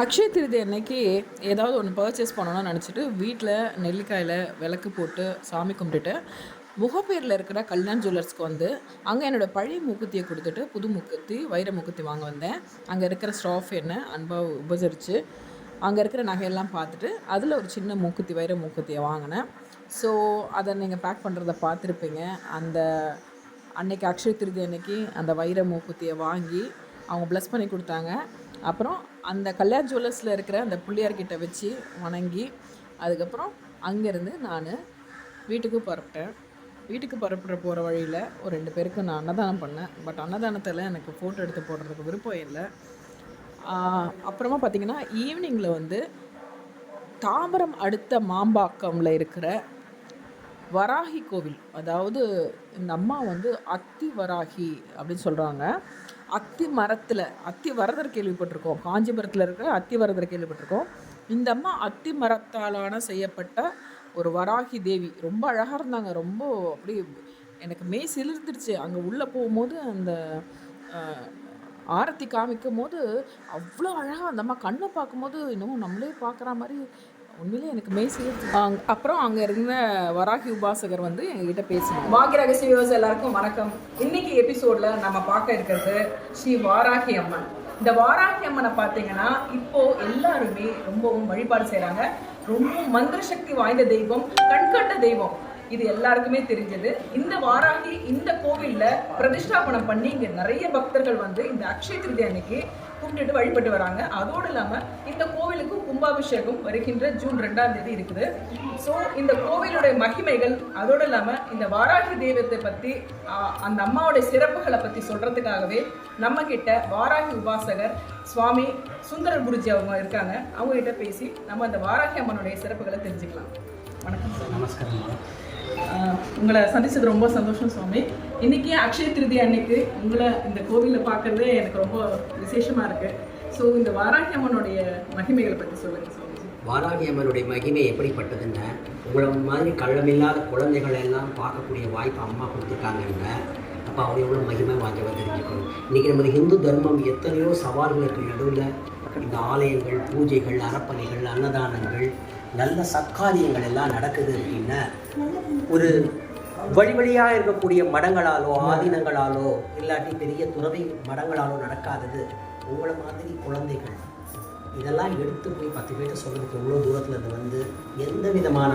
அக்ஷய திருதி அன்னைக்கு ஏதாவது ஒன்று பர்ச்சேஸ் பண்ணணும்னு நினச்சிட்டு வீட்டில் நெல்லிக்காயில் விளக்கு போட்டு சாமி கும்பிட்டுட்டு முகப்பேரில் இருக்கிற கல்யாண் ஜுவல்லர்ஸ்க்கு வந்து அங்கே என்னோடய பழைய மூக்குத்தியை கொடுத்துட்டு புது மூக்குத்தி வைர மூக்குத்தி வாங்க வந்தேன். அங்கே இருக்கிற ஸ்டாஃப் என்ன அன்பாக உபசரித்து அங்கே இருக்கிற நகையெல்லாம் பார்த்துட்டு அதில் ஒரு சின்ன மூக்குத்தி வைர மூக்குத்தியை வாங்கினேன். ஸோ அதை நீங்கள் பேக் பண்ணுறத பார்த்துருப்பீங்க. அந்த அன்னைக்கு அக்ஷய திருதி அன்னைக்கு அந்த வைர மூக்குத்தியை வாங்கி அவங்க ப்ளஸ் பண்ணி கொடுத்தாங்க. அப்புறம் அந்த கல்யாண் ஜுவல்லர்ஸில் இருக்கிற அந்த பிள்ளையார்கிட்ட வச்சு வணங்கி அதுக்கப்புறம் அங்கேருந்து நான் வீட்டுக்கு புறப்பட்டேன். வீட்டுக்கு புறப்பட போகிற வழியில் ஒரு ரெண்டு பேருக்கு நான் அன்னதானம் பண்ணேன். பட் அன்னதானத்தில் எனக்கு ஃபோட்டோ எடுத்து போடுறதுக்கு விருப்பம் இல்லை. அப்புறமா பார்த்தீங்கன்னா ஈவினிங்கில் வந்து தாம்பரம் அடுத்த மாம்பாக்கம்ல இருக்கிற வராகி கோவில் அதாவது இந்த அம்மா வந்து அத்தி வராகி அப்படின்னு சொல்கிறாங்க அத்தி மரத்தில் அத்தி வரதர் கேள்விப்பட்டிருக்கோம். காஞ்சிபுரத்தில் இருக்கிற அத்தி வரதர் கேள்விப்பட்டிருக்கோம். இந்த அம்மா அத்தி மரத்தாலான செய்யப்பட்ட ஒரு வராகி தேவி. ரொம்ப அழகாக இருந்தாங்க. ரொம்ப அப்படி எனக்கு மெய் சிலிர்ந்துருச்சு அங்கே உள்ளே போகும்போது அந்த ஆரத்தி காமிக்கும் போது அவ்வளோ அழகாக அந்த அம்மா கண்ணை பார்க்கும்போது இன்னமும் நம்மளே பார்க்குற மாதிரி உண்மையிலே எனக்கு மெய் அங்க- அப்புறம் அங்கே இருந்த வராகி உபாசகர் வந்து எங்ககிட்ட பேசினாங்க பாக்ய ரகசிய வியூவர்ஸ் எல்லாருக்கும் வணக்கம். இன்னைக்கு எபிசோட்ல நம்ம பார்க்க இருக்கிறது ஸ்ரீ வாராகி அம்மன். இந்த வாராகி அம்மனை பார்த்தீங்கன்னா இப்போ எல்லாருமே ரொம்பவும் வழிபாடு செய்கிறாங்க ரொம்ப மந்திர சக்தி வாய்ந்த தெய்வம் கண்கண்ட தெய்வம். இது எல்லாருக்குமே தெரிஞ்சது. இந்த வாராகி இந்த கோவில்ல பிரதிஷ்டாபனம் பண்ணி இங்க நிறைய பக்தர்கள் வந்து இந்த அக்ஷய திருதி அன்னைக்கு கும்பிட்டுட்டு வழிபட்டு வராங்க. அதோடு இல்லாமல் இந்த கோவிலுக்கு கும்பாபிஷேகம் வருகின்ற ஜூன் ரெண்டாம் தேதி இருக்குது. ஸோ இந்த கோவிலுடைய மகிமைகள் அதோடு இல்லாமல் இந்த வாராகி தெய்வத்தை பற்றி அந்த அம்மாவுடைய சிறப்புகளை பற்றி சொல்கிறதுக்காகவே நம்ம கிட்ட வாராகி உபாசகர் சுவாமி சுந்தர குருஜி அவங்க இருக்காங்க. அவங்க கிட்ட பேசி நம்ம அந்த வாராகி அம்மனுடைய சிறப்புகளை தெரிஞ்சுக்கலாம். வணக்கம் சார். நமஸ்காரம் உங்களை சந்திச்சது ரொம்ப சந்தோஷம் சுவாமி. இன்னைக்கு அக்ஷய திருதி அன்னைக்கு உங்களை இந்த கோவிலில் பார்க்கறதே எனக்கு ரொம்ப விசேஷமா இருக்கு. ஸோ இந்த வாராகி அம்மனுடைய மகிமைகளை பற்றி சொல்லுங்க சுவாமிஜி வாராகி அம்மனுடைய மகிமை எப்படிப்பட்டதுன்னு உங்களை மாதிரி கள்ளமில்லாத குழந்தைகள் எல்லாம் பார்க்கக்கூடிய வாய்ப்பு அம்மா கொடுத்துருக்காங்கன்னு அப்போ அவங்க எவ்வளோ மகிமை வாய்ந்தவ தெரிஞ்சுக்கணும். இன்றைக்கி நமது இந்து தர்மம் எத்தனையோ சவால்களுக்கு நடுவில் இந்த ஆலயங்கள் பூஜைகள் அறப்பணிகள் அன்னதானங்கள் நல்ல சத்காரியங்கள் எல்லாம் நடக்குது அப்படின்னா ஒரு வழி வழியாக இருக்கக்கூடிய மடங்களாலோ ஆதீனங்களாலோ இல்லாட்டி பெரிய துறவி மடங்களாலோ நடக்காதது உங்களை மாதிரி குழந்தைகள். இதெல்லாம் எடுத்து போய் பத்து பேர்கிட்ட சொல்கிறதுக்கு எவ்வளோ தூரத்தில் இருந்து வந்து எந்த விதமான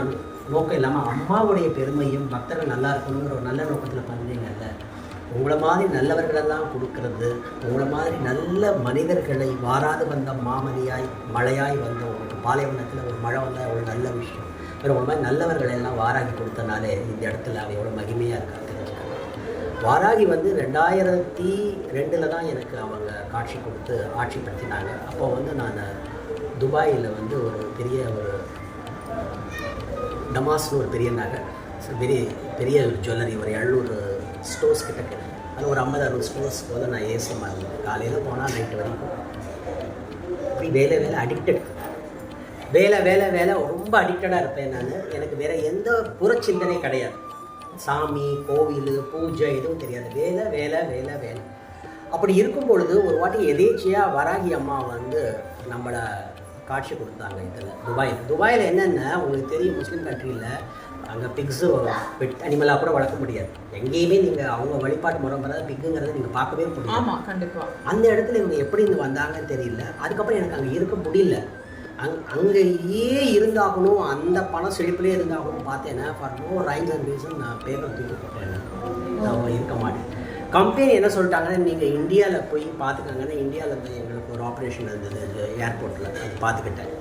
நோக்கம் இல்லாமல் அம்மாவுடைய பெருமையும் பக்தர்கள் நல்லா இருக்கணுங்கிற ஒரு நல்ல நோக்கத்தில் பண்ணுறீங்கல்ல உங்களை மாதிரி நல்லவர்களெல்லாம் கொடுக்கறது உங்களை மாதிரி நல்ல மனிதர்களை வாராது வந்த மாமதியாய் மழையாய் வந்த உங்களுக்கு பாலைவனத்தில் ஒரு மழை வந்தால் ஒரு நல்ல விஷயம். வேறு உங்களை மாதிரி நல்லவர்களை எல்லாம் வாராகி கொடுத்தனாலே இந்த இடத்துல அவ எவ்வளோ மகிமையாக இருக்கா வாராகி வந்து ரெண்டாயிரத்தி ரெண்டில் தான் எனக்கு அவங்க காட்சி கொடுத்து ஆட்சிப்படுத்தினாங்க. அப்போ வந்து நான் துபாயில் வந்து ஒரு பெரிய ஒரு டமாஸ்னு ஒரு பெரிய நகை பெரிய பெரிய ஒரு ஜுவல்லரி ஒரு எழுநூறு ஸ்டோர்ஸ் கிட்ட இருக்கு. ஒரு ஐம்பது அறுபது ஸ்டோர்ஸ் போல் நான் ஏசி மாதிரி காலையில் போனால் நைட்டு வரைக்கும். அப்படி வேலை வேலை அடிக்டட் வேலை வேலை வேலை ரொம்ப அடிக்டடாக இருப்பேன் நான். எனக்கு வேறு எந்த புற சிந்தனை கிடையாது. சாமி கோவில் பூஜை எதுவும் தெரியாது. வேலை வேலை வேலை வேலை. அப்படி இருக்கும் பொழுது ஒரு வாட்டி எதேச்சியாக வராகி அம்மா வந்து நம்மளை காட்சி கொடுத்தாங்க இதில் துபாயில் துபாயில் என்னென்ன உங்களுக்கு தெரியும் முஸ்லீம் கண்ட்ரியில் அங்கே பிக்ஸு பெட் அனிமலாக கூட வளர்க்க முடியாது. எங்கேயுமே நீங்கள் அவங்க வழிபாட்டு முறை வராது பிக்குங்கிறத நீங்கள் பார்க்கவே முடியாது. ஆமா கண்டிப்பா. அந்த இடத்துல இவங்க எப்படி இருந்து வந்தாங்கன்னு தெரியல. அதுக்கப்புறம் எனக்கு அங்கே இருக்க முடியல. அங் அங்கேயே இருந்தாகணும் அந்த பணம் செழிப்புலேயே இருந்தாகணும் பார்த்தேன்னா for no rhymes and reason நான் பேப்பர் தூக்கி போட்டேன். நான் இருக்க மாட்டேன். கம்பெனி என்ன சொல்லிட்டாங்கன்னா நீங்கள் இந்தியாவில் போய் பார்த்துக்காங்கன்னா இந்தியாவில் போய் எங்களுக்கு ஒரு ஆப்ரேஷன் இருந்தது ஏர்போர்ட்டில் அது பார்த்துக்கிட்டேன்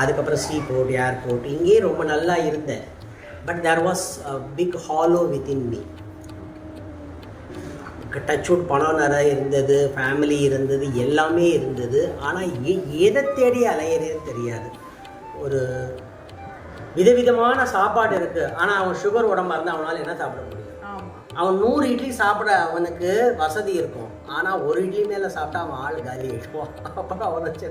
அதுக்கப்புறம் சீ போர்ட் ஏர்போர்ட் இங்கேயே ரொம்ப நல்லா இருந்தேன். But there was big hollow within me touchwood பணம் நிறைய இருந்தது ஃபேமிலி இருந்தது எல்லாமே இருந்தது. ஆனால் எதை தேடி அலையிறதுன்னு தெரியாது. ஒரு விதவிதமான சாப்பாடு இருக்குது ஆனால் அவன் சுகர் உடம்பாக இருந்தால் அவனால் என்ன சாப்பிட முடியும்? அவன் நூறு இட்லி சாப்பிட அவனுக்கு வசதி இருக்கும். ஆனால் ஒரு இட்லி மேலே சாப்பிட்டா அவன் ஆள் காலி ஆகிடுவான் அப்புறம் அவன் வச்சு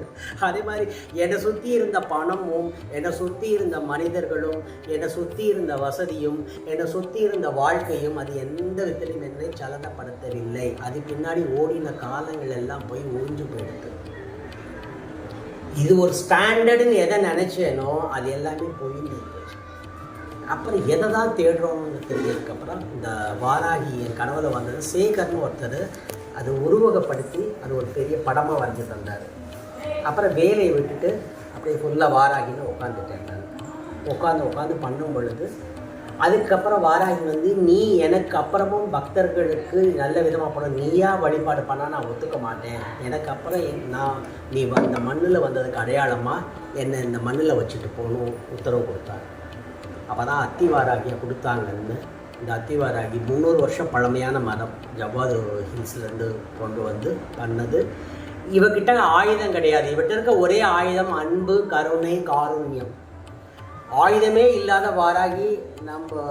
அதே மாதிரி என்னை சுற்றி இருந்த பணமும் என்னை சுற்றி இருந்த மனிதர்களும் என்னை சுற்றி இருந்த வசதியும் என்னை சுற்றி இருந்த வாழ்க்கையும் அது எந்த விதத்திலும் என்னை சலனப்படுத்தவில்லை. அது பின்னாடி ஓடின காலங்கள் எல்லாம் போய் ஒழிஞ்சு போயிடுது. இது ஒரு ஸ்டாண்டர்டுன்னு எதை நினச்சேனோ அது எல்லாமே போயின்னு போச்சு அப்புறம் எதை தான் தேடுறோம்னு தெரிஞ்சதுக்கப்புறம் இந்த வாராகி என் கனவில் வந்தது சேகர்னு ஒருத்தர் அது உருவகப்படுத்தி அது ஒரு பெரிய படமாக வரைஞ்சி தந்தார். அப்புறம் வேலையை விட்டுட்டு அப்படியே ஃபுல்லாக வாராகின்னு உட்காந்துட்டேன் நான். உட்காந்து உட்காந்து பண்ணும் பொழுது அதுக்கப்புறம் வாராகி வந்து நீ எனக்கு அப்புறமும் பக்தர்களுக்கு நல்ல விதமாக பண்ண நீயா வழிபாடு பண்ணால் நான் ஒத்துக்க மாட்டேன். எனக்கு அப்புறம் என்- நான் நீ வந்த மண்ணில் வந்ததுக்கு அடையாளமாக என்னை இந்த மண்ணில் வச்சுட்டு போகணும்? உத்தரவு கொடுத்தாங்க அப்போ தான் அத்திவாராகியை கொடுத்தாங்கன்னு. இந்த அத்திவாராகி முந்நூறு வருஷம் பழமையான மரம் ஜவ்வாது ஹில்ஸ்லேருந்து கொண்டு வந்து பண்ணது. இவகிட்ட ஆயுதம் கிடையாது. இவகிட்ட இருக்க ஒரே ஆயுதம் அன்பு கருணை காருண்யம். ஆயுதமே இல்லாத வாராகி நம்ம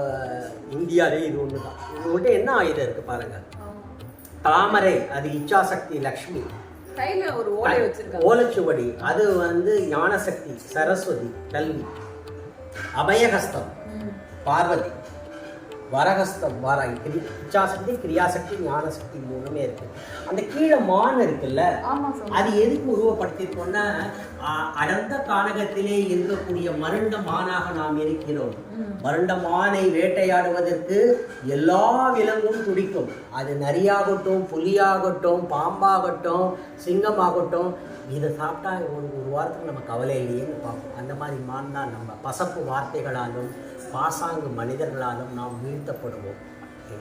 இந்தியாவிலே இது ஒன்று தான் இவங்கள்ட்ட என்ன ஆயுதம் இருக்குது பாருங்கள் தாமரை அது இச்சாசக்தி லக்ஷ்மி. ஓலைச்சுவடி. அது வந்து ஞானசக்தி சரஸ்வதி கல்வி. అభయహస్తం పార్వతి. வரஹஸ்தம் வாராகி கிரி இச்சாசக்தி கிரியாசக்தி ஞானசக்தி மூணுமே இருக்கு. அந்த கீழே மான் இருக்குல்ல அது எதுக்கு உருவப்படுத்திருக்கோம்னா அ- அடர்ந்த கானகத்திலே இருக்கக்கூடிய மருண்ட மானாக நாம் இருக்கிறோம். மருண்ட மானை வேட்டையாடுவதற்கு எல்லா விலங்கும் துடிக்கும். அது நரியாகட்டும் புலியாகட்டும் பாம்பாகட்டும் சிங்கமாகட்டும். இதை சாப்பிட்டா ஒரு ஒரு வாரத்துக்கு நம்ம கவலை இல்லையேன்னு பார்ப்போம். அந்த மாதிரி மான் தான் நம்ம. பசப்பு வார்த்தைகளாலும் பாசாங்கு மனிதர்களாலும் நாம் வீழ்த்தப்படுவோம்.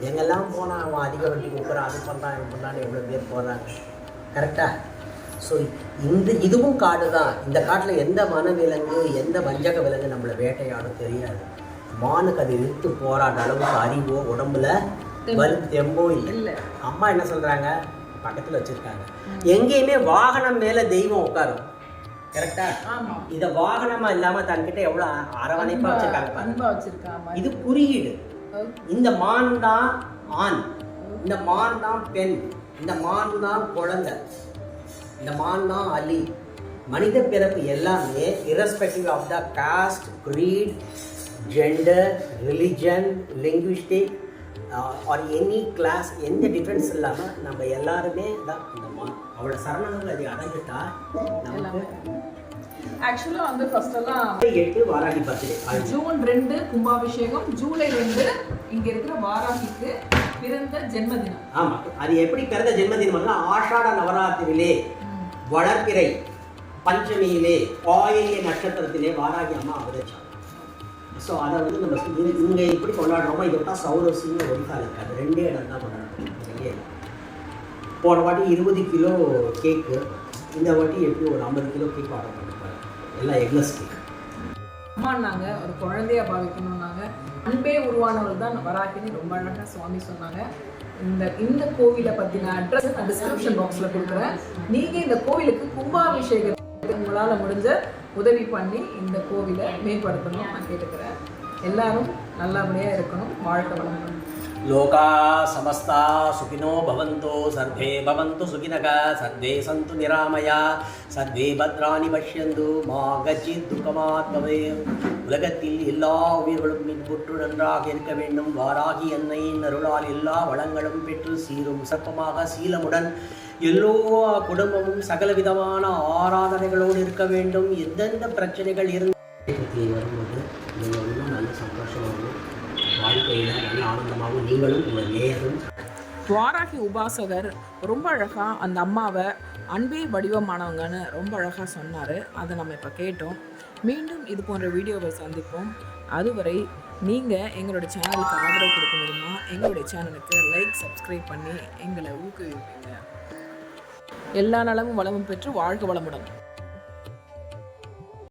எங்கெல்லாம் போனால் அவன் அதிக வட்டி கொடுக்குறான் அது பண்ணுறான் இது பண்ணுறான்னு எவ்வளோ பேர் போடுறாங்க கரெக்டா ஸோ இந்த இதுவும் காடு தான் இந்த காட்டில் எந்த வனவிலங்கு எந்த வஞ்சக விலங்கு நம்மளை வேட்டையாடும் தெரியாது. மானுக்கு அது இழுத்து போராட அளவுக்கு அறிவோ உடம்புல வலு தெம்போ இல்லை. இல்ல. அம்மா என்ன சொல்கிறாங்க பக்கத்தில் வச்சுருக்காங்க. எங்கேயுமே வாகனம் மேலே தெய்வம் உட்காரும். கரெக்டா இதை வாகனமாக இல்லாமல் தன்கிட்ட எவ்வளோ அரவணைப்பாக வச்சுருக்காங்க இது குறியீடு. இந்த மான் தான் ஆண். இந்த மான் தான் பெண். இந்த மான் தான் குழந்தை. இந்த மான் தான் அலி. மனித பிறப்பு எல்லாமே irrespective of the caste creed gender religion linguistic or any class எந்த டிஃப்ரென்ஸ் இல்லாமல் நம்ம எல்லாருமே தான் இந்த மான். அவளோட சரணங்கள் அதை அடைஞ்சிட்டா நமக்கு ஆக்சுவலா வந்து ஃபர்ஸ்ட் எல்லாம் எட்டு வாராகி பர்த்டே. ஜூன் ரெண்டு கும்பாபிஷேகம் ஜூலை ரெண்டு இங்க இருக்கிற வாராகிக்கு பிறந்த ஜென்மதினம். ஆமா. அது எப்படி பிறந்த ஜென்மதினம் ஆஷாட நவராத்திரியிலே வளர்ப்பிறை பஞ்சமியிலே ஆயிலிய நட்சத்திரத்திலே வாராகி அம்மா அவதரிச்சாங்க ஸோ அதை வந்து நம்ம இங்க- எப்படி கொண்டாடுறோமோ இதை விட்டா சௌரசின்னு இருக்கு அது ரெண்டே இடம் தான் கொண்டாடுறோம். போன வாட்டி இருபது கிலோ கேக்கு இந்த வாட்டி எப்படி ஒரு ஐம்பது கிலோ கேக் ஆர்டர் பண்ணிருப்பாரு. எல்லாம் எக்லஸ் கேக் அம்மானாங்க ஒரு குழந்தைய பாவிக்கணும்னாங்க. அன்பே உருவானவர் தான் வராகின்னு ரொம்ப அழகாக சுவாமி சொன்னாங்க. இந்த இந்த கோவிலை பத்தின அட்ரஸ் நான் டிஸ்கிரிப்ஷன் பாக்ஸில் கொடுக்குறேன். நீங்க இந்த கோவிலுக்கு கும்பாபிஷேகத்துக்கு உங்களால முடிஞ்ச உதவி பண்ணி இந்த கோவிலை மேம்படுத்தணும் நான் கேட்டுக்கிறேன். எல்லாரும் நல்லபடியா இருக்கணும் வாழ்க்கை வளமுடன். லோகா சமஸ்தா சுகினோ பவந்தோ சர்வே பவந்து சுகினக சர்வே சந்து நிராமயா சர்வே பத்ராணி பஷ்யந்து மா கச்சி துக்கமாத்மவே உலகத்தில் எல்லா உயிர்களும் இன்புற்று நன்றாக இருக்க வேண்டும் வாராகி என்னை நருளால் எல்லா வளங்களும் பெற்று சீரும் சிறப்பமாக சீலமுடன். எல்லோரா குடும்பமும் சகலவிதமான ஆராதனைகளோடு இருக்க வேண்டும் எந்தெந்த பிரச்சனைகள் இருந்து வரும்போது நல்ல சந்தோஷமாகவும் வாழ்க்கையில் நல்ல ஆனந்தமாகவும் நீங்களும் உங்கள் நேயரும் வாராகி உபாசகர் ரொம்ப அழகாக அந்த அம்மாவை அன்பே வடிவமானவங்கன்னு ரொம்ப அழகாக சொன்னார். அதை நம்ம இப்போ கேட்டோம். மீண்டும் இது போன்ற வீடியோவை சந்திப்போம். அதுவரை நீங்கள் எங்களோட சேனலுக்கு ஆதரவு கொடுக்க முடியுமா? எங்களுடைய சேனலுக்கு லைக் சப்ஸ்கிரைப் பண்ணி எங்களை ஊக்குவிப்பீங்க. எல்லா நலமும் வளமும் பெற்று வாழ்க வளமுடன்.